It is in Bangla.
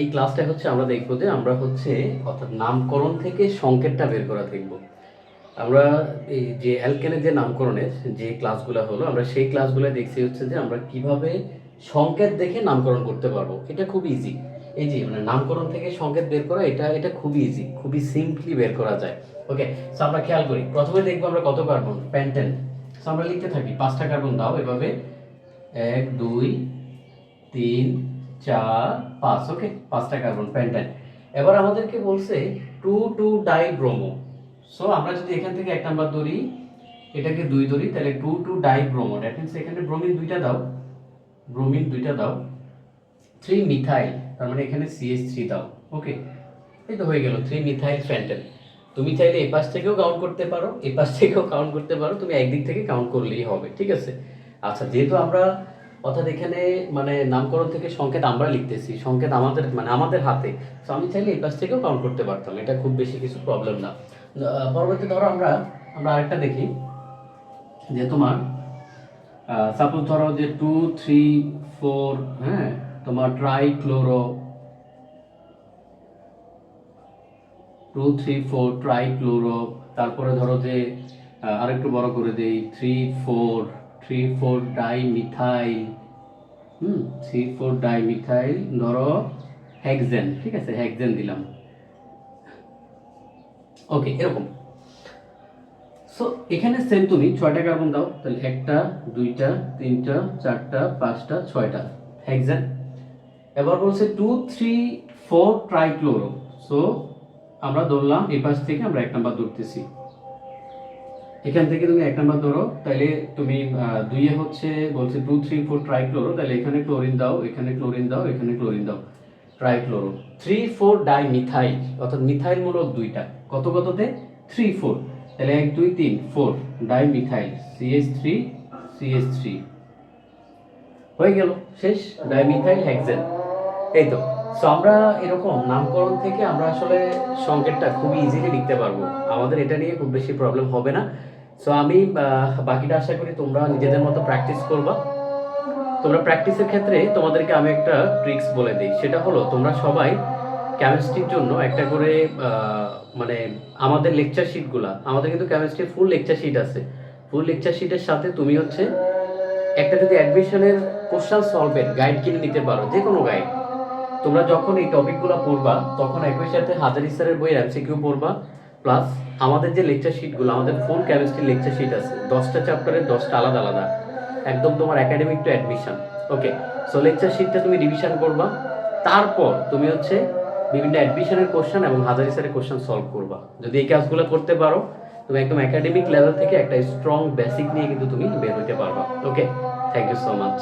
এই ক্লাসটা হচ্ছে আমরা দেখব যে আমরা হচ্ছে অর্থাৎ নামকরণ থেকে সংকেতটা বের করা দেখব। আমরা এই যে অ্যালকেনের যে নামকরণের যে ক্লাসগুলো হলো, আমরা সেই ক্লাসগুলো দেখছি হচ্ছে যে আমরা কীভাবে সংকেত দেখে নামকরণ করতে পারব। এটা খুব ইজি এই যে মানে নামকরণ থেকে সংকেত বের করা, এটা এটা খুবই ইজি খুবই সিম্পলি বের করা যায়। ওকে সো আমরা খেয়াল করি, প্রথমে দেখব আমরা কত কার্বন প্যান্টেন সো আমরা লিখতে থাকি, পাঁচটা কার্বন দাও, এভাবে এক, দুই, তিন চার, পাঁচ ওকে পাঁচটা কার্বন প্যান্টেন এবার আমাদেরকে বলছে two two die bromo so আমরা যদি এখান থেকে এক নাম্বার ধরি, এটাকে দুই ধরি, তাহলে two two dibromo that means এখানে ব্রোমিন দুইটা দাও। ব্রোমিন দুইটা দাও। থ্রি মিথাইল তার মানে এখানে সিএস থ্রি দাও। ওকে এই তো হয়ে গেল থ্রি মিথাইল ফ্যান্টেন তুমি চাইলে এই পাশ থেকেও কাউন্ট করতে পারো এই পাশ থেকেও কাউন্ট করতে পারো। তুমি একদিক থেকে কাউন্ট করলেই হবে, ঠিক আছে? আচ্ছা যেহেতু আমরা অর্থাৎ এখানে মানে নামকরণ থেকে সংকেত আমরা লিখতেছি, সংকেত আমাদের মানে আমাদের হাতে। তো আমি চাইলে এই পাশ থেকেও কাউন্ট করতে পারতাম, এটা খুব বেশি কিছু প্রবলেম না। পরবর্তী ধরো আমরা আমরা আরেকটা দেখি, যে তোমার সাপোজ ধরো যে টু থ্রি ফোর হ্যাঁ তোমার trichloro two three four trichloro তারপরে ধরো যে আরেকটু বড় করে দেই three four three four dimethyl হুম থ্রি ফোর ডাই মিথাইল ধরো হেক্সেন ঠিক আছে হেক্সেন দিলাম। ওকে এরকম। সো এখানে সেম তুমি, ছয়টা কার্বন দাও, তাহলে একটা, দুইটা, তিনটা, চারটা, পাঁচটা, ছয়টা। হেক্সেন এবার বলছে two three four trichloro so আমরা ধরলাম এই পাশ থেকে আমরা এক নাম্বার ধরতেছি। এখান থেকে তুমি এক নাম্বার ধরো তাহলে তুমি দুইয়ে হচ্ছে বলছে টু থ্রি ফোর ট্রাইক্লোরো তাহলে এখানে ক্লোরিন দাও, এখানে ক্লোরিন দাও, এখানে ক্লোরিন দাও trichloro three four die methyl অর্থাৎ মিথাইল মূলক দুইটা। কত কততে? থ্রি ফোর তাহলে এক, দুই, তিন four dimethyl CS three CS three হয়ে গেল, শেষ ডাইমিথাইল হেক্সেন এই তো। সো আমরা এরকম নামকরণ থেকে আমরা আসলে সংকেতটা খুবই ইজিলি লিখতে পারব। আমাদের এটা নিয়ে খুব বেশি প্রবলেম হবে না। সো আমি বাকিটা আশা করি তোমরা নিজেদের মতো প্র্যাকটিস করবা। তোমরা প্র্যাকটিসের ক্ষেত্রে তোমাদেরকে আমি একটা ট্রিক্স বলে দিই। সেটা হলো, তোমরা সবাই কেমিস্ট্রির জন্য একটা করে মানে আমাদের লেকচার শিটগুলা আমাদের কিন্তু কেমিস্ট্রির ফুল লেকচার শিট আছে। ফুল লেকচার শিটের সাথে তুমি হচ্ছে একটা যদি অ্যাডমিশনের কোশ্চেন সলভের গাইড কিনে নিতে পারো যে কোনো গাইড তোমরা যখন এই টপিকগুলো পড়বা, তখন একই সাথে হাজারি স্যারের বই এমসিকিউ পড়বা। প্লাস আমাদের যে লেকচার শিটগুলো আমাদের ফুল কেমিস্ট্রি লেকচার শিট আছে। দশটা চ্যাপ্টারের দশটা আলাদা আলাদা। একদম তোমার academic to admission okay so lecture শিটটা তুমি রিভিশন করবা। তারপর তুমি হচ্ছে বিভিন্ন অ্যাডমিশনের কোশ্চেন এবং হাজারি স্যারের কোশ্চেন সলভ করবা। যদি এই কাজগুলো করতে পারো, তুমি একদম একাডেমিক লেভেল থেকে একটা স্ট্রং বেসিক নিয়ে কিন্তু তুমি বের হইতে পারবা। Okay thank you so much